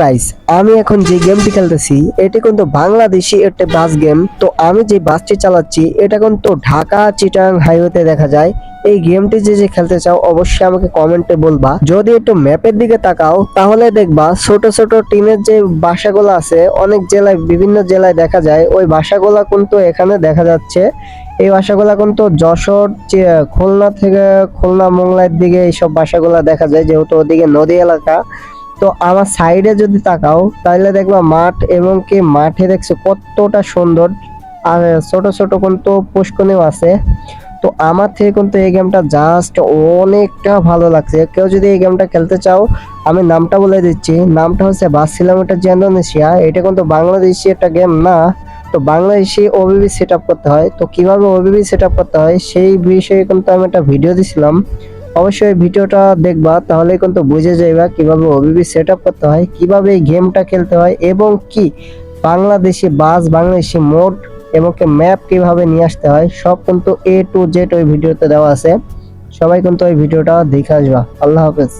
Guys আমি এখন যে গেমটি খেলতেছি, এটি কিন্তু বাংলাদেশি একটা বাস গেম তো আমি যে বাসটি চালাচ্ছি, এটা কিন্তু ঢাকা চিটাং হাইওয়েতে দেখা যায়। এই গেমটি যে যে খেলতে চাও, অবশ্যই আমাকে কমেন্টে বলবা। যদি একটু ম্যাপের দিকে তাকাও, তাহলে দেখবা ছোট ছোট টিনের যে বাসাগুলো আছে, অনেক জেলায়, বিভিন্ন জেলায় দেখা যায়। ওই বাসাগুলো কিন্তু এখানে দেখা যাচ্ছে। এই বাসাগুলো কিন্তু যশোর খুলনা থেকে খুলনা মোংলার দিকে এইসব বাসাগুলো দেখা যায়, যেহেতু ওদিকে নদী এলাকা। তো আমার সাইডে যদি তাকাও, তাহলে দেখবা মাঠ এবং কি মাঠে দেখছ কতটা সুন্দর। আর ছোট ছোট কিন্তু পুষ্কনিও আছে। তো আমার থেকে কিন্তু এই গেমটা জাস্ট অনেকটা ভালো লাগছে। কেউ যদি এই গেমটা খেলতে চাও, আমি নামটা বলে দিচ্ছি। নামটা হচ্ছে বাস কিলোমিটার এটা কিন্তু বাংলাদেশি একটা গেম না। তো বাংলাদেশি ওবিবি সেট করতে হয়। তো কীভাবে ওবিবি সেট করতে হয়, সেই বিষয়ে কিন্তু আমি একটা ভিডিও দিছিলাম। অবশ্যই ভিডিওটা দেখবা, তাহলে কিন্তু বুঝে যাইবা কীভাবে ওবিবি সেট করতে হয়, কীভাবে এই গেমটা খেলতে হয় এবং কি বাংলাদেশি বাস বাংলাদেশি মোড এবং ম্যাপ কীভাবে নিয়ে আসতে হয়, সব কিন্তু এ টু জেড ওই ভিডিওতে দেওয়া আছে। সবাই কিন্তু ওই ভিডিওটা দেখে আসবা। আল্লাহ হাফেজ।